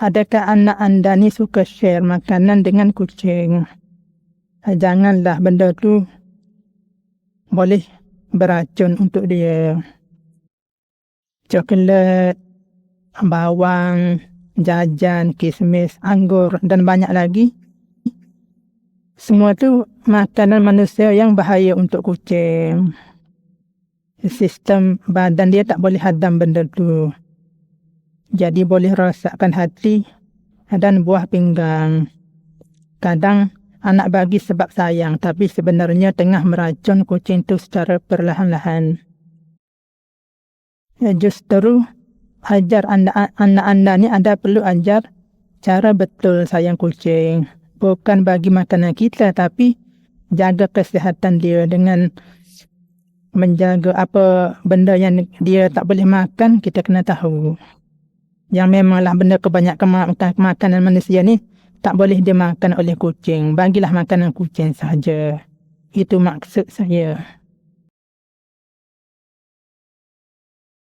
Adakah anak anda ni suka share makanan dengan kucing? Ah, Janganlah benda tu boleh beracun untuk dia. Coklat, bawang, jajan, kismis, anggur dan banyak lagi. Semua tu makanan manusia yang bahaya untuk kucing. Sistem badan dia tak boleh hadam benda tu. Jadi boleh rosakkan hati dan buah pinggang. Kadang anak bagi sebab sayang tapi sebenarnya tengah meracun kucing tu secara perlahan-lahan. Ya, justru ajar anak anak anda ni anda perlu ajar cara betul sayang kucing. Bukan bagi makanan kita tapi jaga kesihatan dia dengan menjaga apa benda yang dia tak boleh makan kita kena tahu. Yang memanglah benda kebanyakan makan makanan manusia ni tak boleh dimakan oleh kucing. Bagilah makanan kucing saja. Itu maksud saya.